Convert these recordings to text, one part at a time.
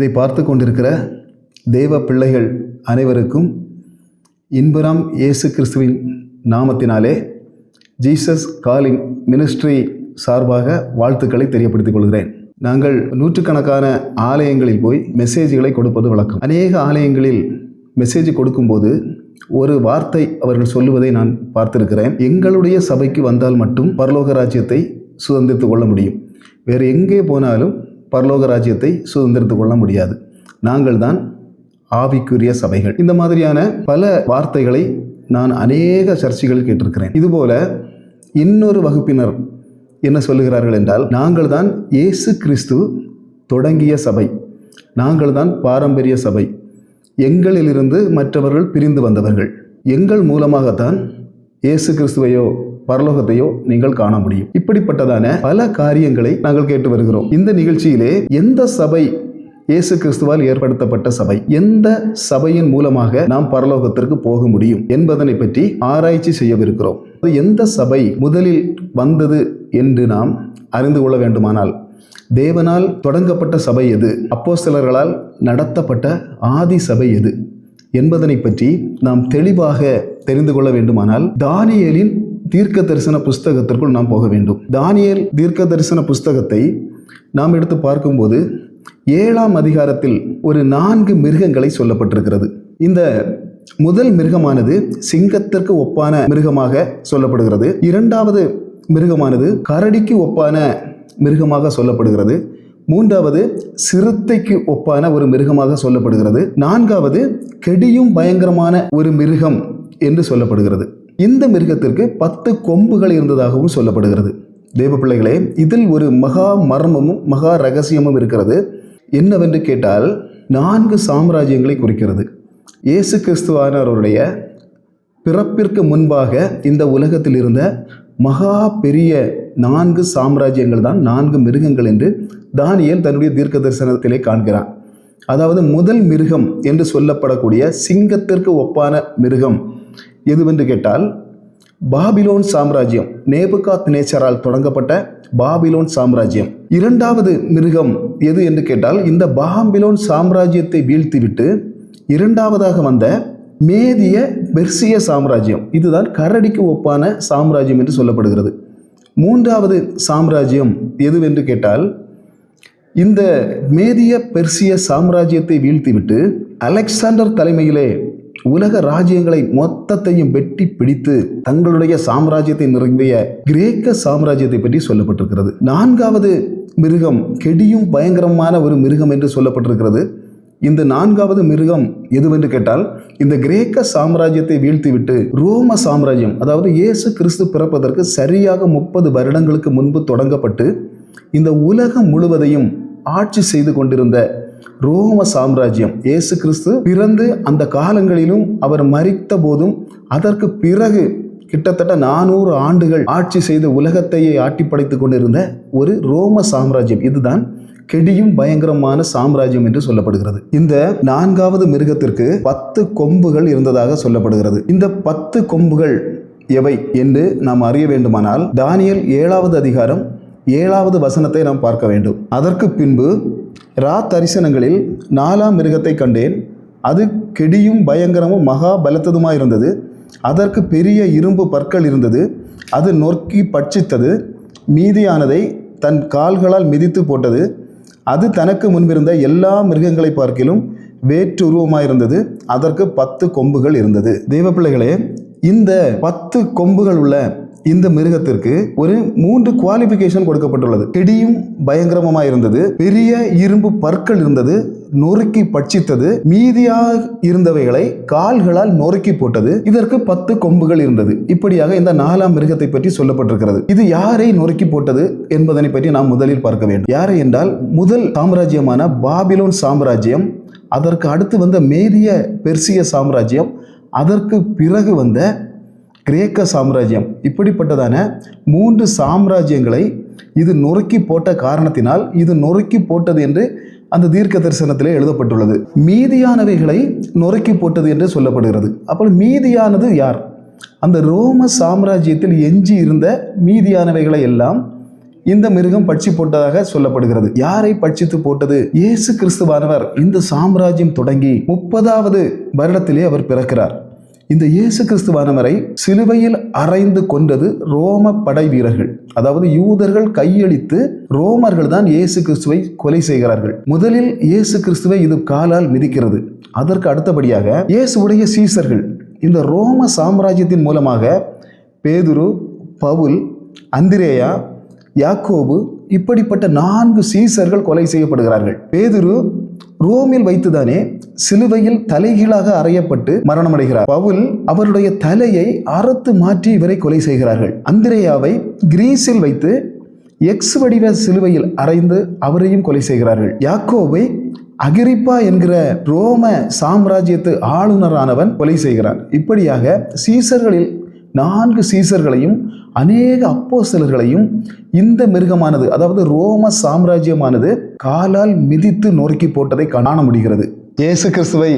இதை பார்த்து கொண்டிருக்கிற தேவ பிள்ளைகள் அனைவருக்கும் இன்பராம் இயேசு கிறிஸ்துவின் நாமத்தினாலே ஜீசஸ் காலிங் மினிஸ்ட்ரி சார்பாக வாழ்த்துக்களை தெரியப்படுத்திக் கொள்கிறேன். நாங்கள் நூற்றுக்கணக்கான ஆலயங்களில் போய் மெசேஜ்களை கொடுப்பது வழக்கம். அநேக ஆலயங்களில் மெசேஜ் கொடுக்கும்போது ஒரு வார்த்தை அவர்கள் சொல்லுவதை நான் பார்த்திருக்கிறேன். எங்களுடைய சபைக்கு வந்தால் மட்டும் பரலோக ராஜ்யத்தை சுதந்திரித்துக் கொள்ள முடியும். வேறு எங்கே போனாலும் பரலோக ராஜ்யத்தை சுதந்திரத்து கொள்ள முடியாது. நாங்கள் தான் ஆவிக்குரிய சபைகள். இந்த மாதிரியான பல வார்த்தைகளை நான் அநேக சர்ச்சைகள் கேட்டிருக்கிறேன். இதுபோல இன்னொரு வகுப்பினர் என்ன சொல்லுகிறார்கள் என்றால் நாங்கள் தான் இயேசு கிறிஸ்து தொடங்கிய சபை. நாங்கள் தான் பாரம்பரிய சபை. எங்களிலிருந்து மற்றவர்கள் பிரிந்து வந்தவர்கள். எங்கள் மூலமாகத்தான் இயேசு கிறிஸ்துவையோ பரலோகத்தையோ நீங்கள் காண முடியும். இப்படிப்பட்டதான பல காரியங்களை நாங்கள் கேட்டு வருகிறோம். இந்த நிகழ்ச்சியிலே எந்த சபை இயேசு கிறிஸ்துவால் ஏற்படுத்தப்பட்ட சபை? எந்த சபையின் மூலமாக நாம் பரலோகத்திற்கு போக முடியும் என்பதனை பற்றி ஆராய்ச்சி செய்யவிருக்கிறோம். எந்த சபை முதலில் வந்தது என்று நாம் அறிந்து கொள்ள வேண்டுமானால் தேவனால் தொடங்கப்பட்ட சபை எது? அப்போஸ்தலர்களால் நடத்தப்பட்ட ஆதி சபை எது? என்பதனை பற்றி நாம் தெளிவாக தெரிந்து கொள்ள வேண்டுமானால் தானியலின் தீர்க்க தரிசன புஸ்தகத்திற்குள் நாம் போக வேண்டும். தானியல் தீர்க்க தரிசன புஸ்தகத்தை நாம் எடுத்து பார்க்கும்போது ஏழாம் அதிகாரத்தில் ஒரு நான்கு மிருகங்களை சொல்லப்பட்டிருக்கிறது. இந்த முதல் மிருகமானது சிங்கத்திற்கு ஒப்பான மிருகமாக சொல்லப்படுகிறது. இரண்டாவது மிருகமானது கரடிக்கு ஒப்பான மிருகமாக சொல்லப்படுகிறது. மூன்றாவது சிறுத்தைக்கு ஒப்பான ஒரு மிருகமாக சொல்லப்படுகிறது. நான்காவது கெடியும் பயங்கரமான ஒரு மிருகம் என்று சொல்லப்படுகிறது. இந்த மிருகத்திற்கு பத்து கொம்புகள் இருந்ததாகவும் சொல்லப்படுகிறது. தேவ பிள்ளைகளே இதில் ஒரு மகா மர்மமும் மகா ரகசியமும் இருக்கிறது. என்னவென்று கேட்டால் நான்கு சாம்ராஜ்யங்களை குறிக்கிறது. இயேசு கிறிஸ்துவானவருடைய பிறப்பிற்கு முன்பாக இந்த உலகத்தில் இருந்த மகா பெரிய நான்கு சாம்ராஜ்யங்கள் தான் நான்கு மிருகங்கள் என்று தானியல் தன்னுடைய தீர்க்க தரிசனத்திலே காண்கிறான். அதாவது முதல் மிருகம் என்று சொல்லப்படக்கூடிய சிங்கத்திற்கு ஒப்பான மிருகம் எதுவென்று கேட்டால் பாபிலோன் சாம்ராஜ்யம் நேபுகாத் நேச்சரால் தொடங்கப்பட்ட பாபிலோன் சாம்ராஜ்யம். இரண்டாவது மிருகம் எது என்று கேட்டால் இந்த பாபிலோன் சாம்ராஜ்யத்தை வீழ்த்திவிட்டு இரண்டாவதாக வந்த மேதிய பெர்சிய சாம்ராஜ்யம். இதுதான் கரடிக்கு ஒப்பான சாம்ராஜ்யம் என்று சொல்லப்படுகிறது. மூன்றாவது சாம்ராஜ்யம் எதுவென்று கேட்டால் இந்த மேதிய பெர்சிய சாம்ராஜ்யத்தை வீழ்த்திவிட்டு அலெக்சாண்டர் தலைமையிலே உலக ராஜ்யங்களை மொத்தத்தையும் வெட்டி பிடித்து தங்களுடைய சாம்ராஜ்யத்தை நிறுவிய கிரேக்க சாம்ராஜ்யத்தை பற்றி சொல்லப்பட்டிருக்கிறது. நான்காவது மிருகம் கெடியும் பயங்கரமான ஒரு மிருகம் என்று சொல்லப்பட்டிருக்கிறது. இந்த நான்காவது மிருகம் எதுவென்று கேட்டால் இந்த கிரேக்க சாம்ராஜ்யத்தை வீழ்த்திவிட்டு ரோம சாம்ராஜ்யம் அதாவது இயேசு கிறிஸ்து பிறப்பதற்கு சரியாக முப்பது வருடங்களுக்கு முன்பு தொடங்கப்பட்டு இந்த உலகம் முழுவதையும் ஆட்சி செய்து கொண்டிருந்த ரோம சாம்ராஜ்யம். இயேசு கிறிஸ்து பிறந்து அந்த காலங்களிலும் அவர் மறித்த போதும் அதற்கு பிறகு கிட்டத்தட்ட நானூறு ஆண்டுகள் ஆட்சி செய்து உலகத்தையே ஆட்டி படைத்து கொண்டிருந்த ஒரு ரோம சாம்ராஜ்யம். இதுதான் கெடியும் பயங்கரமான சாம்ராஜ்யம் என்று சொல்லப்படுகிறது. இந்த நான்காவது மிருகத்திற்கு பத்து கொம்புகள் இருந்ததாக சொல்லப்படுகிறது. இந்த பத்து கொம்புகள் எவை என்று நாம் அறிய வேண்டுமானால் தானியல் ஏழாவது அதிகாரம் ஏழாவது வசனத்தை நாம் பார்க்க வேண்டும். அதற்கு பின்பு ரா தரிசனங்களில் நாலாம் மிருகத்தை கண்டேன். அது கெடியும் பயங்கரமும் மகா பலத்ததுமாய் இருந்தது அதற்கு பெரிய இரும்பு பற்கள் இருந்தது. அது நொறுக்கி பட்சித்தது. மீதியானதை தன் கால்களால் மிதித்து போட்டது. அது தனக்கு முன்பிருந்த எல்லா மிருகங்களை பார்க்கிலும் வேற்று உருவமாயிருந்தது. அதற்கு பத்து கொம்புகள் இருந்தது. தெய்வ பிள்ளைகளே இந்த பத்து கொம்புகள் உள்ள இந்த மிருகத்திற்கு ஒரு மூன்று குவாலிஃபிகேஷன் கொடுக்கப்பட்டுள்ளது. கெடியும் பயங்கரமாக இருந்தது. பெரிய இரும்பு பற்கள் இருந்தது. நொறுக்கி பட்சித்தது. மீதியாக இருந்தவைகளை கால்களால் நொறுக்கி போட்டது. இதற்கு பத்து கொம்புகள் இருந்தது. இப்படியாக இந்த நாலாம் மிருகத்தை பற்றி சொல்லப்பட்டிருக்கிறது. இது யாரை நொறுக்கி போட்டது என்பதனை பற்றி நாம் முதலில் பார்க்க வேண்டும். யாரை என்றால் முதல் சாம்ராஜ்யமான பாபிலோன் சாம்ராஜ்யம் அதற்கு அடுத்து வந்த மேதிய பெர்சிய சாம்ராஜ்யம் அதற்கு பிறகு வந்த கிரேக்க சாம்ராஜ்யம். இப்படிப்பட்டதான மூன்று சாம்ராஜ்யங்களை இது நொறுக்கி போட்ட காரணத்தினால் இது நொறுக்கி போட்டது என்று அந்த தீர்க்க தரிசனத்திலே எழுதப்பட்டுள்ளது. மீதியானவைகளை நொறுக்கி போட்டது என்று சொல்லப்படுகிறது. அப்போ மீதியானது யார்? அந்த ரோம சாம்ராஜ்யத்தில் எஞ்சி இருந்த மீதியானவைகளை எல்லாம் இந்த மிருகம் பட்சி போட்டதாக சொல்லப்படுகிறது. யாரை பட்சித்து போட்டது? இயேசு கிறிஸ்துவானவர். இந்த சாம்ராஜ்யம் தொடங்கி முப்பதாவது வருடத்திலே அவர் பிறக்கிறார். இந்த இயேசு கிறிஸ்துவானவரை சிலுவையில் அறைந்து கொண்டது ரோம படை வீரர்கள். அதாவது யூதர்கள் கையளித்து ரோமர்கள் தான் இயேசு கிறிஸ்துவை கொலை செய்கிறார்கள். முதலில் இயேசு கிறிஸ்துவை இது காலால் மிதிக்கிறது. அதற்கு அடுத்தபடியாக இயேசுடைய சீசர்கள். இந்த ரோம சாம்ராஜ்யத்தின் மூலமாக பேதுரு பவுல் அந்திரேயா யாக்கோபு இப்படிப்பட்ட நான்கு சீசர்கள் கொலை செய்யப்படுகிறார்கள். பேதுரு ரோமில் வைத்துதானே சிலுவையில் தலைகீழாக அறையப்பட்டு மரணமடைகிறார். பவுல் அவருடைய தலையை அறுத்து மாற்றி இவரை கொலை செய்கிறார்கள். அந்திரேயாவை கிரீஸில் வைத்து எக்ஸ் வடிவ சிலுவையில் அறைந்து அவரையும் கொலை செய்கிறார்கள். யாக்கோவை அகிரிப்பா என்கிற ரோம சாம்ராஜ்யத்து ஆளுநரானவன் கொலை செய்கிறான். இப்படியாக சீசர்களில் நான்கு சீசர்களையும் அநேக அப்போ சிலர்களையும் இந்த மிருகமானது அதாவது ரோம சாம்ராஜ்யமானது காலால் மிதித்து நொறுக்கி போட்டதை காண முடிகிறது. இயேசு கிறிஸ்துவை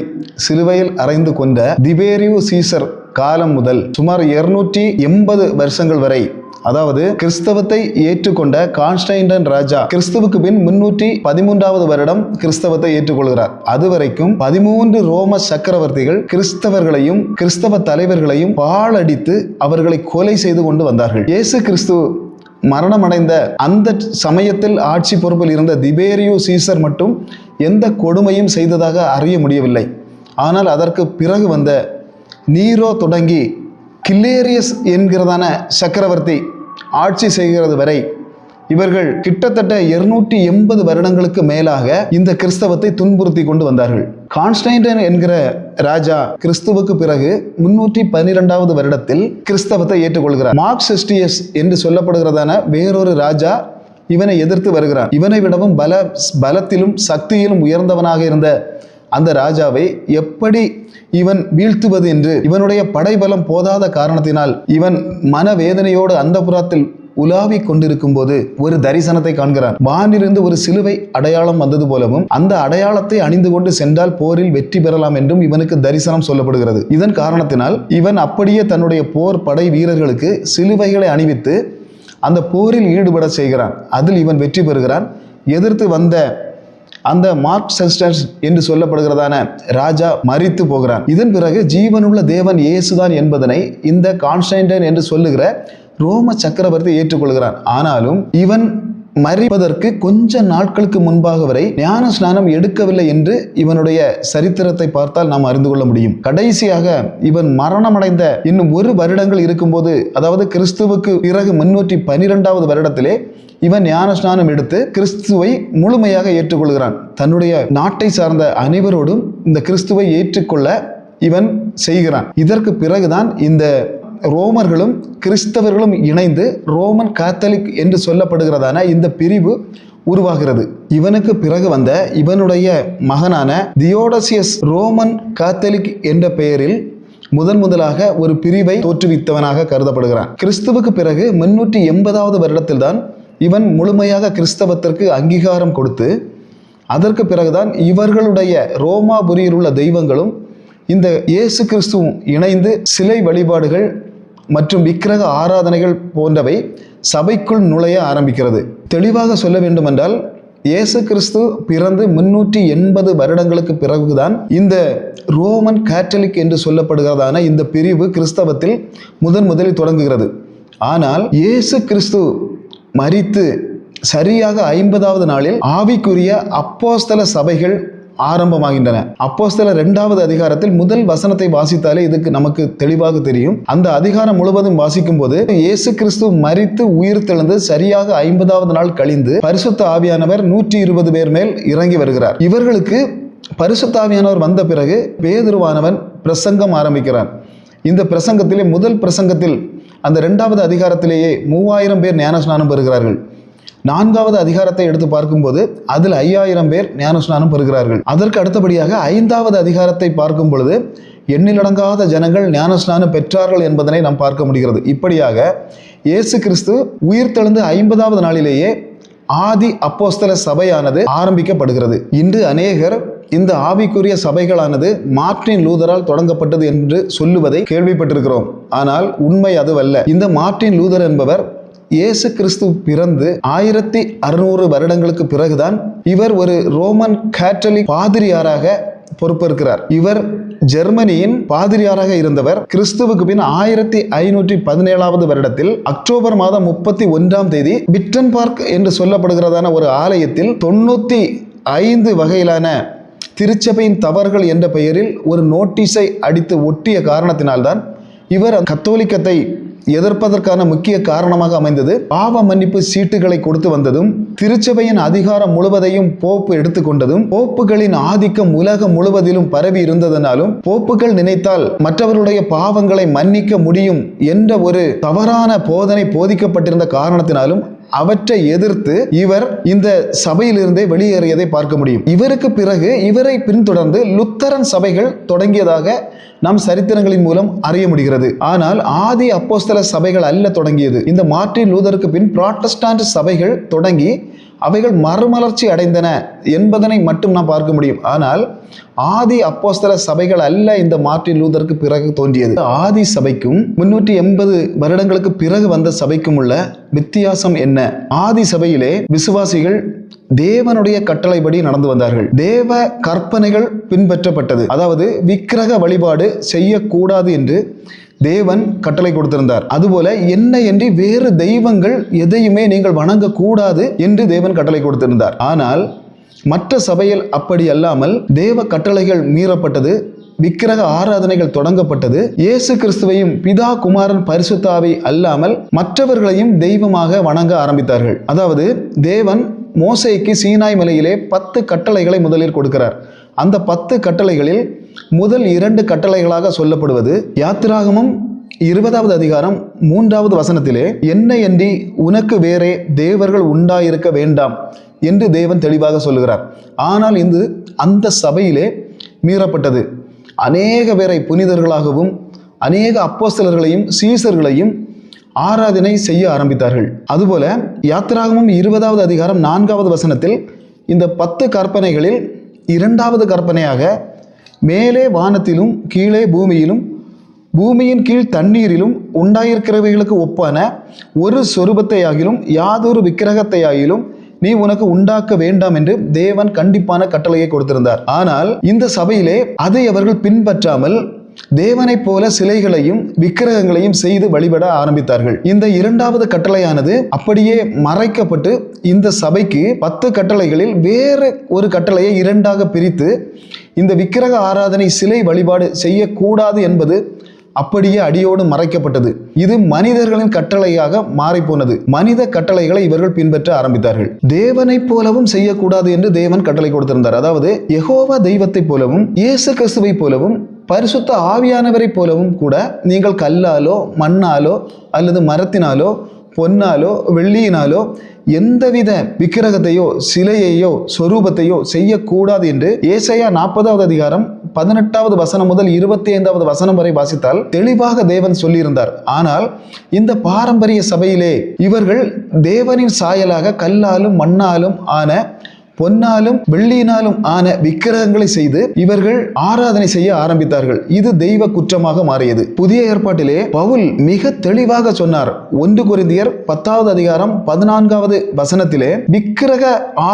சிலுவையில் அறைந்து கொண்ட திபேரியு சீசர் காலம் முதல் சுமார் இருநூற்றி எண்பது வருஷங்கள் வரை அதாவது கிறிஸ்தவத்தை ஏற்றுக்கொண்ட கான்ஸ்டைன்டன் ராஜா கிறிஸ்துவுக்கு பின் முன்னூற்றி பதிமூன்றாவது வருடம் கிறிஸ்தவத்தை ஏற்றுக்கொள்கிறார். அதுவரைக்கும் பதிமூன்று ரோம சக்கரவர்த்திகள் கிறிஸ்தவர்களையும் கிறிஸ்தவ தலைவர்களையும் பாழடித்து அவர்களை கொலை செய்து கொண்டு வந்தார்கள். இயேசு கிறிஸ்து மரணமடைந்த அந்த சமயத்தில் ஆட்சி பொறுப்பில் இருந்த திபேரியோ சீசர் மட்டும் எந்த கொடுமையும் செய்ததாக அறிய முடியவில்லை. ஆனால் அதற்கு பிறகு வந்த நீரோ தொடங்கி கில்லேரியஸ் என்கிறதான சக்கரவர்த்தி ஆட்சி செய்கிறது வரை இவர்கள் கிட்டத்தட்ட இருநூற்றி எண்பது வருடங்களுக்கு மேலாக இந்த கிறிஸ்தவத்தை துன்புறுத்தி கொண்டு வந்தார்கள். கான்ஸ்டைன்டன் என்கிற ராஜா கிறிஸ்துவுக்கு பிறகு முன்னூற்றி பன்னிரெண்டாவது வருடத்தில் கிறிஸ்தவத்தை ஏற்றுக்கொள்கிறார். மார்க்சிஸ்டியஸ் என்று சொல்லப்படுகிறதான வேறொரு ராஜா இவனை எதிர்த்து வருகிறான். இவனை விடவும் பல பலத்திலும் சக்தியிலும் உயர்ந்தவனாக இருந்த அந்த ராஜாவை எப்படி இவன் வீழ்த்துவது என்று இவனுடைய படைபலம் போதாத காரணத்தினால் இவன் மனவேதனையோடு அந்த புறத்தில் உலாவி கொண்டிருக்கும் போது ஒரு தரிசனத்தை காண்கிறான். வானிலிருந்து ஒரு சிலுவை அடையாளம் வந்தது போலவும் அந்த அடையாளத்தை அணிந்து கொண்டு சென்றால் போரில் வெற்றி பெறலாம் என்றும் இவனுக்கு தரிசனம் சொல்லப்படுகிறது. இதன் காரணத்தினால் இவன் அப்படியே தன்னுடைய போர் படை வீரர்களுக்கு சிலுவைகளை அணிவித்து அந்த போரில் ஈடுபட செய்கிறான். அதில் இவன் வெற்றி பெறுகிறான். எதிர்த்து வந்த அந்த மார்க் செஸ்டர்ஸ் என்று சொல்லப்படுகிறதான ராஜா மறித்து போகிறான். இதன் பிறகு ஜீவனுள்ள தேவன் இயேசுதான் என்பதனை இந்த கான்ஸ்டைன்டன் என்று சொல்லுகிற ரோம சக்கரவர்த்தி ஏற்றுக்கொள்கிறான். ஆனாலும் இவன் மறிப்பதற்கு கொஞ்ச நாட்களுக்கு முன்பாக வரை ஞான ஸ்நானம் எடுக்கவில்லை என்று இவனுடைய சரித்திரத்தை பார்த்தால் நாம் அறிந்து கொள்ள முடியும். கடைசியாக இவன் மரணமடைந்த இன்னும் ஒரு வருடங்கள் இருக்கும்போது அதாவது கிறிஸ்துவுக்கு பிறகு முன்னூற்றி பனிரெண்டாவது வருடத்திலே இவன் ஞான ஸ்நானம் எடுத்து கிறிஸ்துவை முழுமையாக ஏற்றுக்கொள்கிறான். தன்னுடைய நாட்டை சார்ந்த அனைவரோடும் இந்த கிறிஸ்துவை ஏற்றுக்கொள்ள இவன் செய்கிறான். இதற்கு பிறகுதான் இந்த ரோமர்களும் கிறிஸ்தவர்களும் இணைந்து ரோமன் காத்தலிக் என்று சொல்லப்படுகிறதான இந்த பிரிவு உருவாகிறது. இவனுக்கு பிறகு வந்த இவனுடைய மகனான தியோடசியஸ் ரோமன் காத்தலிக் என்ற பெயரில் முதன் முதலாக ஒரு பிரிவை தோற்றுவித்தவனாக கருதப்படுகிறான். கிறிஸ்துவுக்கு பிறகு முன்னூற்றி எண்பதாவது வருடத்தில்தான் இவன் முழுமையாக கிறிஸ்தவத்திற்கு அங்கீகாரம் கொடுத்து அதற்கு பிறகுதான் இவர்களுடைய ரோமாபுரியில் உள்ள தெய்வங்களும் இந்த இயேசு கிறிஸ்துவும் இணைந்து சிலை வழிபாடுகள் மற்றும் விக்கிரக ஆராதனைகள் போன்றவை சபைக்குள் நுழைய ஆரம்பிக்கிறது. தெளிவாக சொல்ல வேண்டுமென்றால் இயேசு கிறிஸ்து பிறந்து முன்னூற்றி எண்பது வருடங்களுக்கு பிறகுதான் இந்த ரோமன் கேத்தலிக் என்று சொல்லப்படுகிறதான இந்த பிரிவு கிறிஸ்தவத்தில் முதன் முதலில் தொடங்குகிறது. ஆனால் இயேசு கிறிஸ்து மரித்து சரியாக ஐம்பதாவது நாளில் ஆவிக்குரிய அப்போஸ்தல சபைகள் ஆரம்பமாகின்றன. சில இரண்டாவது அதிகாரத்தில் முதல் வசனத்தை வாசித்தாலே இதுக்கு நமக்கு தெளிவாக தெரியும். அந்த அதிகாரம் முழுவதும் வாசிக்கும் போது இயேசு கிறிஸ்து மரித்து உயிர் தெழுந்து சரியாக ஐம்பதாவது நாள் கழிந்து பரிசுத்த ஆவியானவர் நூற்றி இருபது பேர் மேல் இறங்கி வருகிறார். இவர்களுக்கு பரிசுத்தாவியானவர் வந்த பிறகு பேதுருவானவன் பிரசங்கம் ஆரம்பிக்கிறான். இந்த பிரசங்கத்திலே முதல் பிரசங்கத்தில் அந்த இரண்டாவது அதிகாரத்திலேயே மூவாயிரம் பேர் ஞானஸ்நானம் பெறுகிறார்கள். நான்காவது அதிகாரத்தை எடுத்து பார்க்கும்போது அதில் ஐயாயிரம் பேர் ஞானஸ்நானம் பெறுகிறார்கள். அதற்கு அடுத்தபடியாக ஐந்தாவது அதிகாரத்தை பார்க்கும் பொழுது எண்ணிலடங்காத ஜனங்கள் ஞானஸ்நானம் பெற்றார்கள் என்பதனை நாம் பார்க்க முடிகிறது. இப்படியாக இயேசு கிறிஸ்து உயிர்த்தெழுந்து ஐம்பதாவது நாளிலேயே ஆதி அப்போஸ்தல சபையானது ஆரம்பிக்கப்படுகிறது. இன்று அநேகர் இந்த ஆவிக்குரிய சபைகளானது மார்ட்டின் லூதரால் தொடங்கப்பட்டது என்று சொல்லுவதை கேள்விப்பட்டிருக்கிறோம். ஆனால் உண்மை அதுவல்ல. இந்த மார்ட்டின் லூதர் என்பவர் இயேசு கிறிஸ்து பிறந்து ஆயிரத்தி அறுநூறு வருடங்களுக்கு பிறகுதான் இவர் ஒரு ரோமன் கேட்டலிக் பாதிரியாராக பொறுப்பேற்கிறார். இவர் ஜெர்மனியின் பாதிரியாராக இருந்தவர். கிறிஸ்துவுக்கு பின் ஆயிரத்தி ஐநூற்றி பதினேழாவது வருடத்தில் அக்டோபர் மாதம் முப்பத்தி ஒன்றாம் தேதி பிட்டன் பார்க் என்று சொல்லப்படுகிறதான ஒரு ஆலயத்தில் தொண்ணூத்தி ஐந்து வகையிலான திருச்சபையின் தவறுகள் என்ற பெயரில் ஒரு நோட்டீஸை அடித்து ஒட்டிய காரணத்தினால்தான் இவர் கத்தோலிக்கத்தை எதிர்ப்பதற்கான முக்கிய காரணமாக அமைந்தது. பாவ மன்னிப்பு சீட்டுகளை கொடுத்து வந்ததும் திருச்சபையின் அதிகாரம் முழுவதையும் போப்பு எடுத்துக்கொண்டதும் போப்புகளின் ஆதிக்கம் உலகம் முழுவதிலும் பரவி இருந்ததனாலும் போப்புகள் நினைத்தால் மற்றவருடைய பாவங்களை மன்னிக்க முடியும் என்ற ஒரு தவறான போதனை போதிக்கப்பட்டிருந்த காரணத்தினாலும் அவற்றை எதிர்த்து இவர் இந்த சபையிலிருந்தே வெளியேறியதை பார்க்க முடியும். இவருக்கு பிறகு இவரை பின்தொடர்ந்து லுத்தரன் சபைகள் தொடங்கியதாக நாம் சரித்திரங்களின் மூலம் அறிய முடிகிறது. ஆனால் ஆதி அப்போஸ்தல சபைகள் அல்ல தொடங்கியது. இந்த மார்ட்டின் லூதருக்கு பின் புராட்டஸ்டாண்ட் சபைகள் தொடங்கி அவைகள் மறுமலர்ச்சி அடைந்தன என்பதனை மட்டும் நாம் பார்க்க முடியும். ஆனால் ஆதி அப்போஸ்தல சபைகள் அல்ல இந்த மார்ட்டின் லூதருக்கு பிறகு தோன்றியது. ஆதி சபைக்கும் முன்னூற்றி எண்பது வருடங்களுக்கு பிறகு வந்த சபைக்கும் உள்ள வித்தியாசம் என்ன? ஆதி சபையிலே விசுவாசிகள் தேவனுடைய கட்டளைப்படி நடந்து வந்தார்கள். தேவ கற்பனைகள் பின்பற்றப்பட்டது. அதாவது விக்கிரக வழிபாடு செய்யக்கூடாது என்று தேவன் கட்டளை கொடுத்திருந்தார். அதுபோல என்ன என்று வேறு தெய்வங்கள் எதையுமே நீங்கள் வணங்கக்கூடாது என்று தேவன் கட்டளை கொடுத்திருந்தார். ஆனால் மற்ற சபையில் அப்படி அல்லாமல் தேவ கட்டளைகள் மீறப்பட்டது விக்கிரக ஆராதனைகள் தொடங்கப்பட்டது இயேசு கிறிஸ்துவையும் பிதா குமாரன் பரிசுத்தாவை அல்லாமல் மற்றவர்களையும் தெய்வமாக வணங்க ஆரம்பித்தார்கள். அதாவது தேவன் மோசைக்கு சீனாய் மலையிலே பத்து கட்டளைகளை முதலில் கொடுக்கிறார். அந்த பத்து கட்டளைகளில் முதல் இரண்டு கட்டளைகளாக சொல்லப்படுவது யாத்திராகமும் இருபதாவது அதிகாரம் மூன்றாவது வசனத்திலே என்ன என்றி உனக்கு வேறே தேவர்கள் உண்டாயிருக்க வேண்டாம் என்று தேவன் தெளிவாக சொல்லுகிறார். ஆனால் இந்த அந்த சபையிலே மீறப்பட்டது. அநேக பேரை புனிதர்களாகவும் அநேக அப்போஸ்தலர்களையும் சீசர்களையும் ஆராதனை செய்ய ஆரம்பித்தார்கள். அதுபோல யாத்திராகமும் இருபதாவது அதிகாரம் நான்காவது வசனத்தில் இந்த பத்து கற்பனைகளில் இரண்டாவது கற்பனையாக மேலே வானத்திலும் கீழே பூமியிலும் பூமியின் கீழ் தண்ணீரிலும் உண்டாயிருக்கிறவைகளுக்கு ஒப்பான ஒரு சொரூபத்தையாகிலும் யாதொரு விக்கிரகத்தையாகிலும் நீ உனக்கு உண்டாக்க வேண்டாம் என்று தேவன் கண்டிப்பான கட்டளையை கொடுத்திருந்தார். ஆனால் இந்த சபையிலே அதை அவர்கள் பின்பற்றாமல் தேவனைப் போல சிலைகளையும் விக்கிரகங்களையும் செய்து வழிபட ஆரம்பித்தார்கள். இந்த இரண்டாவது கட்டளையானது அப்படியே மறைக்கப்பட்டு இந்த சபைக்கு பத்து கட்டளைகளில் வேறு ஒரு கட்டளையை இரண்டாக பிரித்து இந்த விக்கிரக ஆராதனை சிலை வழிபாடு செய்யக்கூடாது என்பது அப்படியே அடியோடு மறைக்கப்பட்டது. இது மனிதர்களின் கட்டளையாக மாறிப்போனது. மனித கட்டளைகளை இவர்கள் பின்பற்ற ஆரம்பித்தார்கள். தேவனைப் போலவும் செய்யக்கூடாது என்று தேவன் கட்டளை கொடுத்திருந்தார். அதாவது எகோவா தெய்வத்தைப் போலவும் இயேசு கிறிஸ்துவைப் போலவும் பரிசுத்த ஆவியானவரைப் போலவும் கூட நீங்கள் கல்லாலோ மண்ணாலோ அல்லது மரத்தினாலோ பொன்னாலோ வெள்ளியினாலோ எந்தவித விக்கிரகத்தையோ சிலையையோ சொரூபத்தையோ செய்யக்கூடாது என்று ஏசையா நாற்பதாவது அதிகாரம் பதினெட்டாவது வசனம் முதல் இருபத்தி ஐந்தாவது வசனம் வரை வாசித்தால் தெளிவாக தேவன் சொல்லியிருந்தார். ஆனால் இந்த பாரம்பரிய சபையிலே இவர்கள் தேவனின் சாயலாக கல்லாலும் மண்ணாலும் ஆன பொன்னாலும் வெள்ளியினாலும் ஆன விக்கிரகங்களை செய்து இவர்கள் ஆராதனை செய்ய ஆரம்பித்தார்கள். இது தெய்வ குற்றமாக மாறியது. புதிய ஏற்பாட்டிலே பவுல் மிக தெளிவாக சொன்னார். ஒன்று குருந்தியர் பத்தாவது அதிகாரம் பதினான்காவது வசனத்திலே விக்கிரக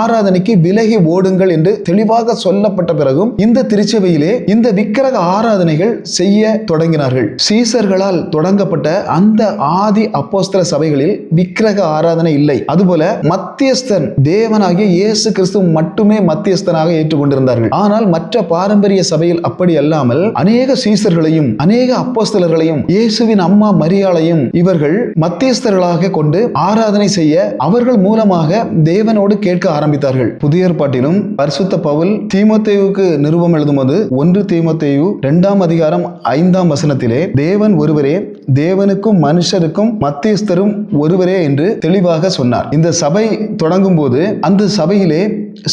ஆராதனைக்கு விலகி ஓடுங்கள் என்று தெளிவாக சொல்லப்பட்ட பிறகும் இந்த திருச்சபையிலே இந்த விக்கிரக ஆராதனைகள் செய்ய தொடங்கினார்கள். சீசர்களால் தொடங்கப்பட்ட அந்த ஆதி அப்போஸ்தர சபைகளில் விக்கிரக ஆராதனை இல்லை. அதுபோல மத்தியஸ்தன் தேவனாகிய இயேசு கிறிஸ்து மட்டுமே மத்தியஸ்தனாக ஏற்றுக்கொண்டிருந்தார்கள். ஆனால் மற்ற பாரம்பரிய சபையில் அப்படி அல்லாமல் அநேக சீசர்களையும் அநேக அப்போஸ்தலர்களையும் இயேசுவின் அம்மா மரியாளையும் இவர்கள் மத்தியஸ்தர்களாக கொண்டு ஆராதனை செய்ய அவர்கள் மூலமாக தேவனோடு கேட்க ஆரம்பித்தார்கள். புதிய ஏற்பாட்டிலும் பரிசுத்த பவுல் தீமத்தேவுக்கு நிருபம் எழுதும்போது ஒன்று தீமத்தேயு இரண்டாம் அதிகாரம் ஐந்தாம் வசனத்திலே தேவன் ஒருவரே தேவனுக்கும் மனுஷருக்கும் மத்தியஸ்தரும் ஒருவரே என்று தெளிவாக சொன்னார். இந்த சபை தொடங்கும் போது அந்த சபையிலே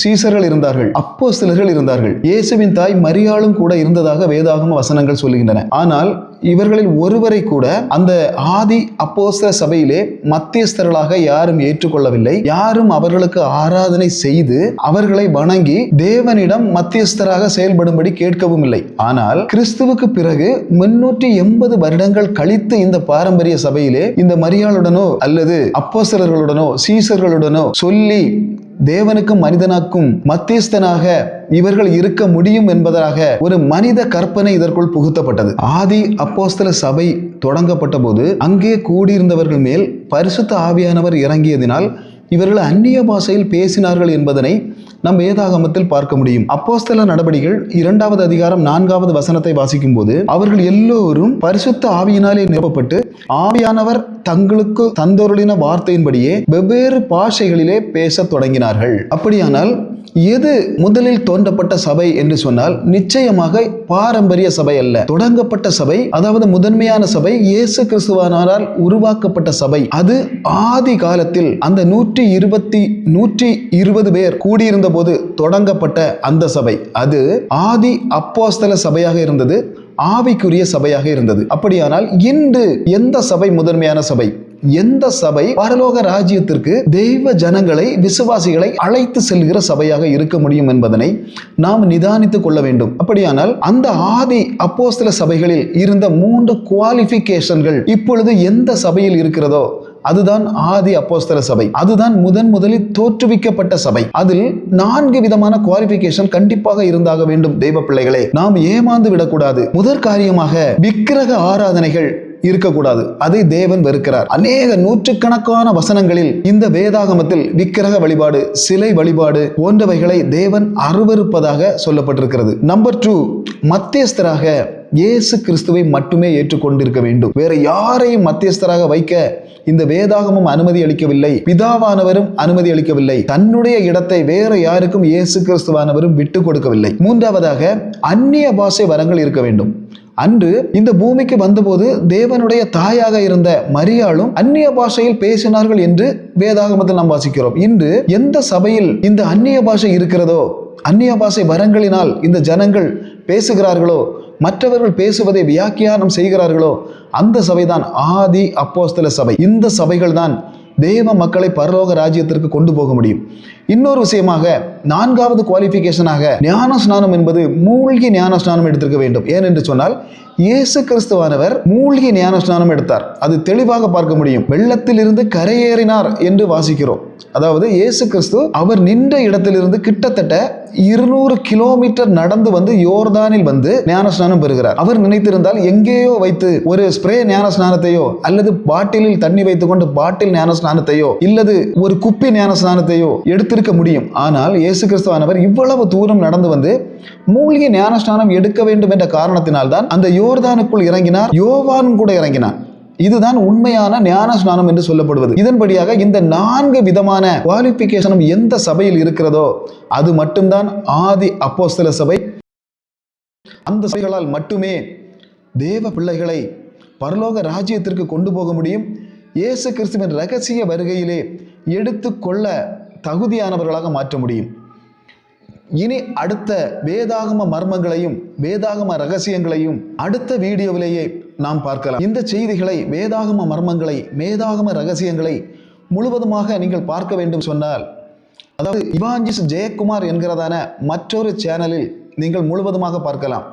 சீசர்கள் இருந்தார்கள் அப்போ சிலர்கள் இருந்தார்கள். இயேசுவின் தாய் மரியாளும் கூட இருந்ததாக வேதாகம வசனங்கள் சொல்லுகின்றன. ஆனால் இவர்களில் ஒருவரை கூட அந்த ஆதி அப்போஸ்தர சபையிலே மத்தியஸ்தர்களாக யாரும் ஏற்றுக்கொள்ளவில்லை. யாரும் அவர்களுக்கு ஆராதனை செய்து அவர்களை வணங்கி தேவனிடம் மத்தியஸ்தராக செயல்படும்படி கேட்கவும் இல்லை ஆனால் கிறிஸ்துவுக்கு பிறகு முன்னூற்றி எண்பது வருடங்கள் கழித்து இந்த பாரம்பரிய சபையிலே இந்த மரியாளுடனோ அல்லது அப்போஸ்தலர்களுடனோ சீசர்களுடனோ சொல்லி தேவனுக்கும் மனிதனாக்கும் மத்தியஸ்தனாக இவர்கள் இருக்க முடியும் என்பதாக ஒரு மனித கற்பனை இதற்குள் புகுத்தப்பட்டது. ஆதி அப்போஸ்தல சபை தொடங்கப்பட்ட போது அங்கே கூடியிருந்தவர்கள் மேல் பரிசுத்த ஆவியானவர் இறங்கியதினால் இவர்கள் அந்நிய பாஷையில் பேசினார்கள் என்பதனை நம் வேதாகமத்தில் பார்க்க முடியும். அப்போஸ்தல நடவடிக்கைகள் இரண்டாவது அதிகாரம் நான்காவது வசனத்தை வாசிக்கும் போது அவர்கள் எல்லோரும் பரிசுத்த ஆவியினாலே நிரப்பப்பட்டு ஆவியானவர் தங்களுக்கு தந்தொருளின வார்த்தையின்படியே வெவ்வேறு பாஷைகளிலே பேசத் தொடங்கினார்கள். அப்படியானால் எது முதலில் தோன்றப்பட்ட சபை என்று சொன்னால் நிச்சயமாக பாரம்பரிய சபை அல்ல. தொடங்கப்பட்ட சபை அதாவது முதன்மையான சபை இயேசு கிறிஸ்துவானால் உருவாக்கப்பட்ட சபை. அது ஆதி காலத்தில் அந்த நூற்றி இருபத்தி நூற்றி இருபது பேர் கூடியிருந்த போது தொடங்கப்பட்ட அந்த சபை. அது ஆதி அப்போஸ்தல சபையாக இருந்தது. ஆவிக்குரிய சபையாக இருந்தது. அப்படியானால் இன்று எந்த சபை முதன்மையான சபை? எந்த சபை பரலோக ராஜ்யத்திற்கு தெய்வ ஜனங்களை விசுவாசிகளை அழைத்து செல்கிற சபையாக இருக்க முடியும் என்பதனை நாம் நிதானித்துக் கொள்ள வேண்டும். அப்படியானால் அந்த ஆதி அப்போஸ்தல சபைகளில் இருந்த மூன்று குவாலிஃபிகேஷன்கள் இப்பொழுது எந்த சபையில் இருக்கிறதோ அதுதான் ஆதி அப்போஸ்தல சபை. அதுதான் முதன் முதலில் தோற்றுவிக்கப்பட்ட சபை. அதில் நான்கு விதமான குவாலிஃபிகேஷன் கண்டிப்பாக இருந்தாக வேண்டும் தெய்வ பிள்ளைகளே. நாம் ஏமாந்து விடக்கூடாது. முதற் காரியமாக விக்கிரக ஆராதனைகள் இருக்கக்கூடாது. அதை தேவன் வெறுக்கிறார். அநேக நூற்றுக்கணக்கான வசனங்களில் இந்த வேதாகமத்தில் விக்கிரக வழிபாடு சிலை வழிபாடு போன்றவைகளை தேவன் அருவருப்பதாக சொல்லப்பட்டிருக்கிறது. நம்பர் டூ மத்தியஸ்தராக இயேசு கிறிஸ்துவை மட்டுமே ஏற்றுக்கொண்டிருக்க வேண்டும். வேற யாரையும் மத்தியஸ்தராக வைக்க இந்த வேதாகமும் அனுமதி அளிக்கவில்லை. பிதாவானவரும் அனுமதி அளிக்கவில்லை. தன்னுடைய இடத்தை வேற யாருக்கும் இயேசு கிறிஸ்துவானவரும் விட்டு கொடுக்கவில்லை. மூன்றாவதாக அந்நிய பாஷை வரங்கள் இருக்க வேண்டும். அன்று இந்த பூமிக்கு வந்தபோது தேவனுடைய தாயாக இருந்த மரியாளும் அந்நிய பாஷையில் பேசினார்கள் என்று வேதாகமத்தில் நாம் வாசிக்கிறோம். இன்று எந்த சபையில் இந்த அந்நிய பாஷை இருக்கிறதோ அந்நிய பாஷை வரங்களினால் இந்த ஜனங்கள் பேசுகிறார்களோ மற்றவர்கள் பேசுவதை வியாக்கியானம் செய்கிறார்களோ அந்த சபைதான் ஆதி அப்போஸ்தல சபை. இந்த சபைகள் தான் தேவ மக்களை பரலோக ராஜ்யத்திற்கு கொண்டு போக முடியும். இன்னொரு விஷயமாக நான்காவது குவாலிஃபிகேஷனாக ஞான ஸ்நானம் என்பது மூழ்கி ஞான ஸ்நானம் எடுத்திருக்க வேண்டும். ஏனென்று சொன்னால் இயேசு கிறிஸ்துவானவர் மூழ்கி ஞான ஸ்நானம் எடுத்தார். அது தெளிவாக பார்க்க முடியும். வெள்ளத்திலிருந்து கரையேறினார் என்று வாசிக்கிறோம். அதாவது இயேசு கிறிஸ்து அவர் நின்ற இடத்திலிருந்து கிட்டத்தட்ட இருநூறு கிலோமீட்டர் நடந்து வந்து யோர்தானில் வந்து ஞான ஸ்நானம் பெறுகிறார். அவர் நினைத்திருந்தால் எங்கேயோ வைத்து ஒரு ஸ்ப்ரே ஞான ஸ்நானத்தையோ அல்லது பாட்டிலில் தண்ணி வைத்துக்கொண்டு பாட்டில் ஞான ஸ்நானத்தையோ இல்லது ஒரு குப்பி ஞான ஸ்நானத்தையோ எடுத்திருக்க முடியும். ஆனால் இயேசு கிறிஸ்துவானவர் இவ்வளவு தூரம் நடந்து வந்து மூலிகை ஞானஸ்நானம் எடுக்க வேண்டும் என்ற காரணத்தினால்தான் அந்த யோர்தானுக்குள் இறங்கினார் யோவான் கூட இறங்கினார். இதுதான் உண்மையான ஞான ஸ்நானம் என்று சொல்லப்படுவது. இதன்படியாக இந்த நான்கு விதமான குவாலிபிகேஷனும் எந்த சபையில் இருக்கிறதோ அது மட்டும்தான் ஆதி அப்போஸ்தல சபை. அந்த சபைகளால் மட்டுமே தேவ பிள்ளைகளை பரலோக ராஜ்யத்திற்கு கொண்டு போக முடியும். இயேசு கிறிஸ்துவின் ரகசிய வருகையிலே எடுத்துக்கொள்ள தகுதியானவர்களாக மாற்ற முடியும். இனி அடுத்த வேதாகம மர்மங்களையும் வேதாகம ரகசியங்களையும் அடுத்த வீடியோவிலேயே நாம் பார்க்கலாம். இந்த செய்திகளை வேதாகம மர்மங்களை வேதாகம ரகசியங்களை முழுவதுமாக நீங்கள் பார்க்க வேண்டும் சொன்னால் அதாவது இவாஞ்சிஸ் ஜெயக்குமார் என்கிறதான மற்றொரு சேனலில் நீங்கள் முழுவதுமாக பார்க்கலாம்.